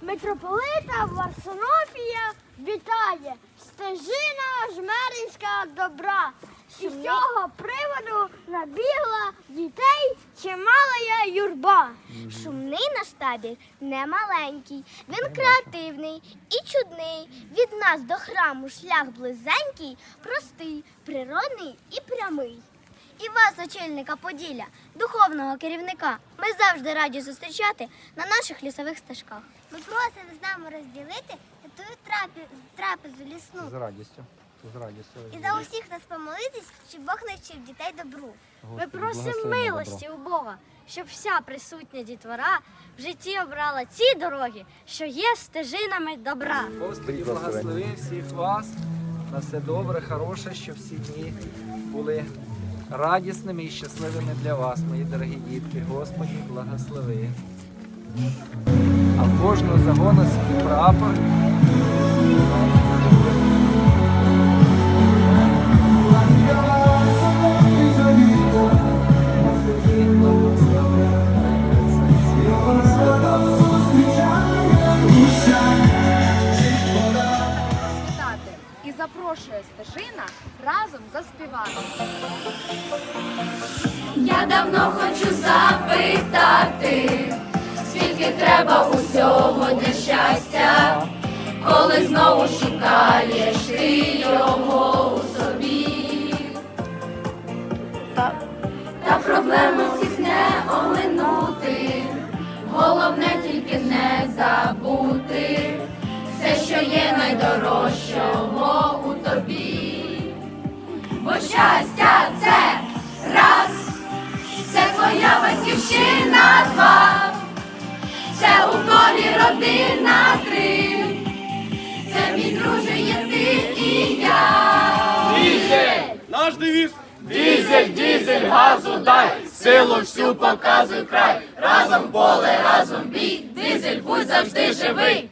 Митрополита Варсонофія вітає стежина жмеринська добра. І з цього приводу набігла дітей чимала юрба. Шумний наш табір не маленький, він креативний і чудний. Від нас до храму шлях близенький, простий, природний і прямий. І вас, очільника Поділля, духовного керівника, ми завжди раді зустрічати на наших лісових стежках. Ми просимо з нами розділити ту трапезу, трапезу лісну З радістю. З радістю. і за усіх нас помолитись, щоб Бог навчив дітей добру. Ми просимо милості у Бога, щоб вся присутня дітвора в житті обрала ті дороги, що є стежинами добра. Господи, благослови всіх вас на все добре, хороше, щоб всі дні були радісними і щасливими для вас, мої дорогі дітки. Господи, благослови. А кожного загону свій прапор. запрошує стежина разом заспівати. Хочу запитати, скільки треба усього для щастя, коли знову шукаєш ти його у собі. Та, та проблеми всіх не оминути, головне тільки не забути все, що є найдорожчого у тобі. Бо щастя це газу дай, силу всю показуй край. Разом поле, разом бій, дизель, будь завжди живий.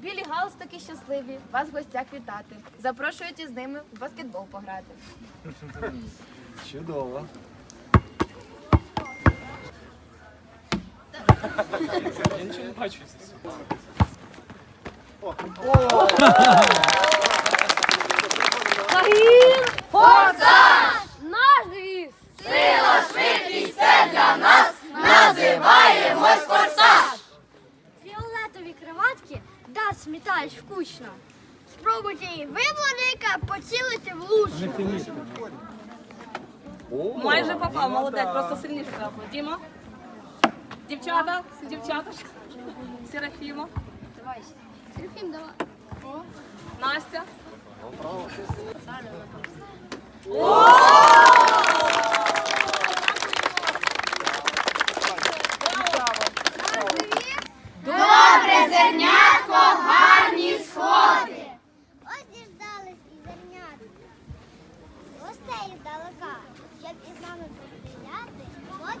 Білі галстуки щасливі, вас в гостях вітати. Запрошують із ними в баскетбол пограти. Чудово. Наш Майже попав, молодець, просто сильніше треба. Діма, дівчата, дівчата, Серафіма, Серафім, давай. Настя. Добре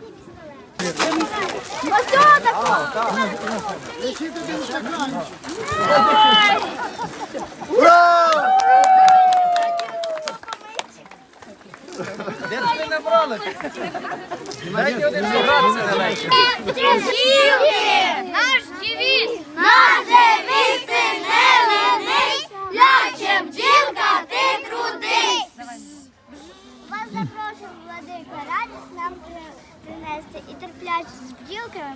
пістолети. Де ж ви набрали? Дайте один. Наш девіз! На девіз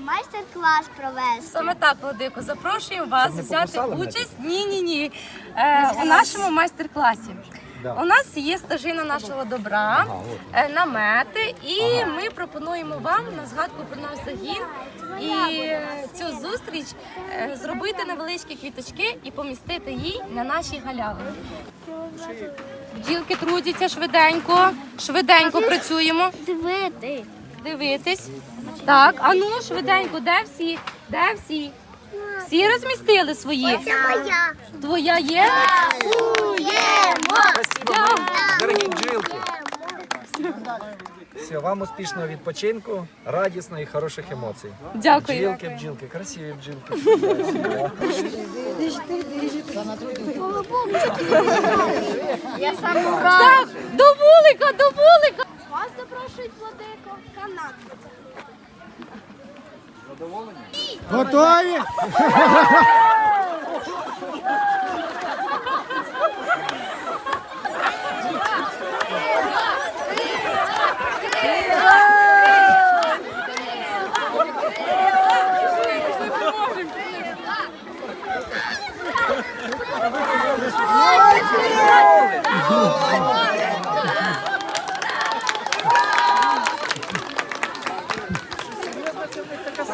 майстер-клас провести. Саме так, Владико, запрошуємо вас взяти участь. Ні, ні, ні. Е, у нашому майстер-класі. У нас є стежина нашого добра, е, намети, і ми пропонуємо вам на згадку про наш загін і цю зустріч е, зробити невеличкі квіточки і помістити її на нашій галявині. Бджілки трудяться швиденько, швиденько працюємо. Дивити. Дивитись. Так, а ну швиденько, де всі? Де всі? Всі розмістили свої? Моя. Твоя є? Спасибо, дорогі бджілки. Все, вам успішного відпочинку, радісної і хороших емоцій. Дякую. Бджілки, бджілки, красиві бджілки. Так, до вулика, до вулика. Вас запрошують владико канат. Задоволені? Готові? Слід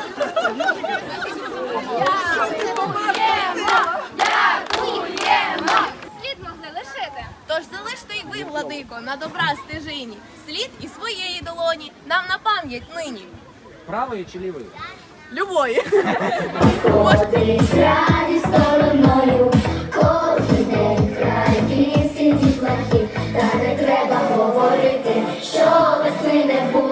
могли лишити. Тож залиште ви, владико, на добра стежині. Слід і своєї долоні. Нам на пам'ять нині. Правої чи лівої? Любої. Кожен день край кінських та не треба говорити, що весни не буде.